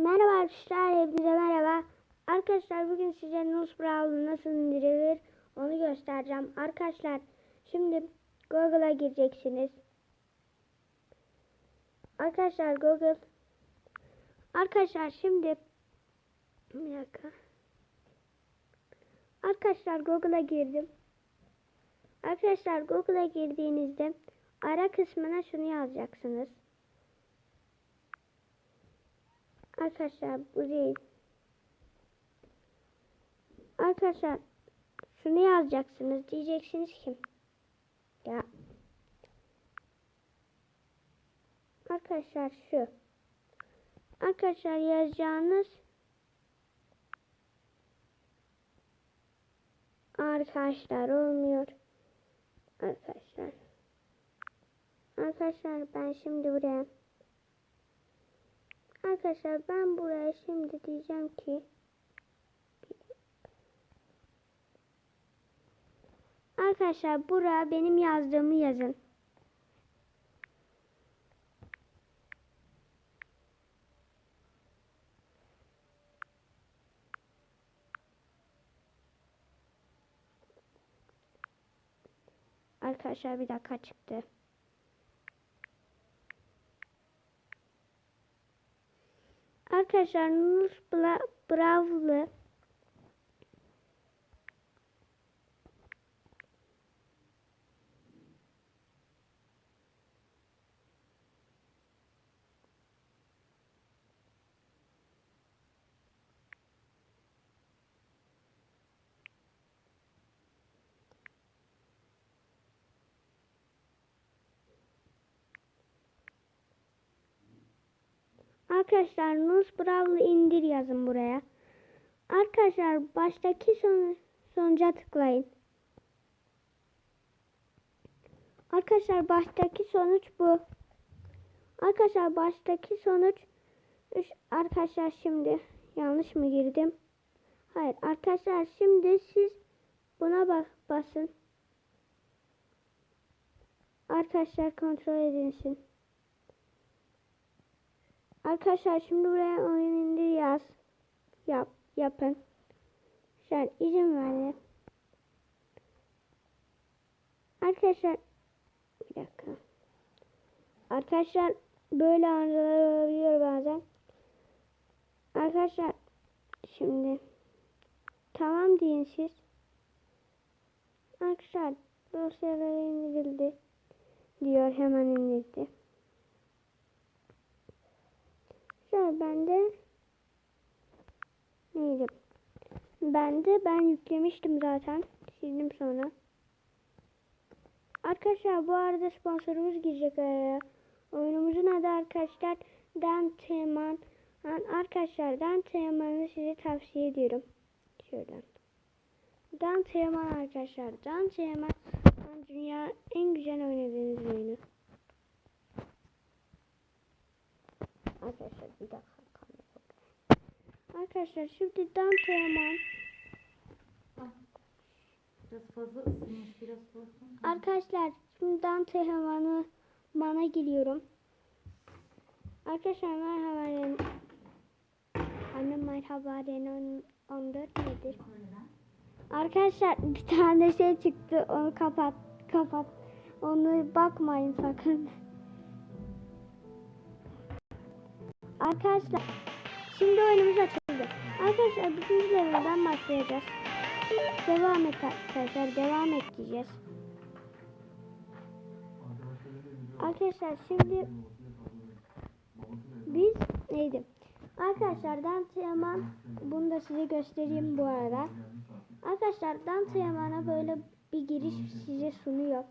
Merhaba arkadaşlar, hepinize merhaba. Arkadaşlar bugün size Brawl'u nasıl indirilir onu göstereceğim. Arkadaşlar şimdi Google'a gireceksiniz. Arkadaşlar Google. Arkadaşlar şimdi bir dakika. Arkadaşlar Google'a girdim. Arkadaşlar Google'a girdiğinizde ara kısmına şunu yazacaksınız. Arkadaşlar bu değil. Arkadaşlar şunu yazacaksınız. Diyeceksiniz ki ya Arkadaşlar şu. Arkadaşlar yazacağınız Arkadaşlar olmuyor. Arkadaşlar. Arkadaşlar ben şimdi buraya Arkadaşlar ben buraya şimdi diyeceğim ki Arkadaşlar buraya benim yazdığımı yazın. Arkadaşlar bir dakika çıktı. Arkadaşlar Nus Bravlı Arkadaşlar Nus Brawl'ı indir yazın buraya. Arkadaşlar baştaki son, sonuca tıklayın. Arkadaşlar baştaki sonuç bu. Arkadaşlar baştaki sonuç Üş- arkadaşlar şimdi yanlış mı girdim? Hayır arkadaşlar şimdi siz buna bak basın. Arkadaşlar kontrol edilsin. Arkadaşlar şimdi buraya oyun indir yaz. Yap, yapın. Şöyle izin verin. Arkadaşlar bir dakika. Arkadaşlar böyle arızalar olabiliyor bazen. Arkadaşlar şimdi tamam deyin siz. Arkadaşlar dosyaları indirildi diyor hemen indirdi. Şöyle ben de neydi? Ben de ben yüklemiştim zaten. Sildim sonra. Arkadaşlar bu arada sponsorumuz girecek araya. Oyunumuzun adı arkadaşlar Dan Teman. Arkadaşlar Dan size tavsiye ediyorum. Şöyle. Dan Teman arkadaşlar. Dan Teman dünya en güzel oynadığınız oyunu. Arkadaşlar bir dakika kamera. Arkadaşlar şimdi Dan Teman. Biraz fazla ısınmış, biraz soğusun. Arkadaşlar şimdi Dante Havan'ı mana giriyorum. Arkadaşlar merhaba Ren. Anne merhaba Ren 14 nedir? Arkadaşlar bir tane şey çıktı onu kapat kapat. Onu bakmayın sakın. Arkadaşlar şimdi oyunumuz açıldı. Arkadaşlar bütün level'dan başlayacağız. Devam et arkadaşlar devam et diyeceğiz. Arkadaşlar şimdi biz neydi? Arkadaşlar Dante Yaman bunu da size göstereyim bu arada. Arkadaşlar Dante Yaman'a böyle bir giriş size sunuyor.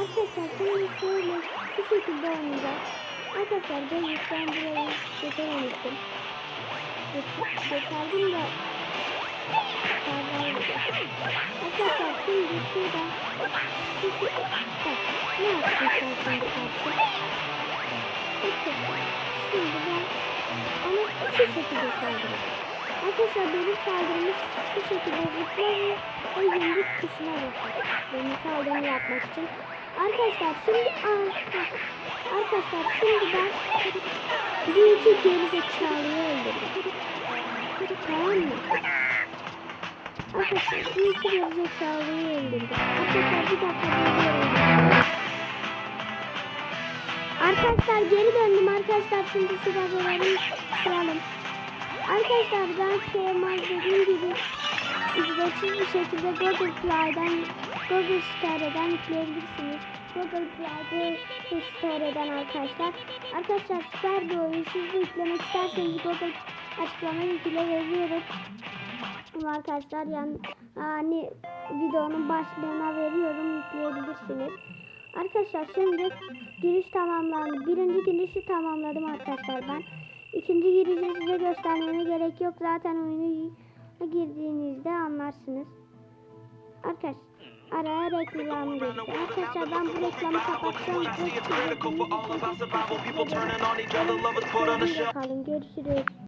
Arkadaşlar şimdi şöyle şu şekilde oynayacağız. Arkadaşlar ben lütfen burayı geçememiştim. Geç, geçerdim de Arkadaşlar şimdi şuradan şu şu bak ne sen şimdi karşı? Şimdi ben ona şu şekilde saldırıyorum. Arkadaşlar benim saldırımı şu şekilde zıplar ve yumruk tuşuna basar. Benim saldırımı yapmak için. Arkadaşlar şimdi arka, Arkadaşlar şimdi ben bir iki gerizekalıyı öldürdüm. Tamam mı? Arkadaşlar bir iki gerizekalıyı öldürdüm. Arkadaşlar bir dakika. Arkadaşlar geri döndüm arkadaşlar şimdi silahları kuralım. Arkadaşlar ben Kemal dediğim gibi ücretsiz bir şekilde Google Play'den Google Store'dan yükleyebilirsiniz. Google Play'de Store'dan arkadaşlar. Arkadaşlar süper bir oyun. Siz de yüklemek isterseniz Google açıklama linkine veriyorum. Ama arkadaşlar yani hani videonun başlığına veriyorum yükleyebilirsiniz. Arkadaşlar şimdi giriş tamamlandı. Birinci girişi tamamladım arkadaşlar ben. İkinci girişi size göstermeme gerek yok. Zaten oyunu girdiğinizde anlarsınız. Arkadaşlar araya reklam geçti. Arkadaşlar ben bu reklamı. Size için çok teşekkür ederim. Kalın görüşürüz.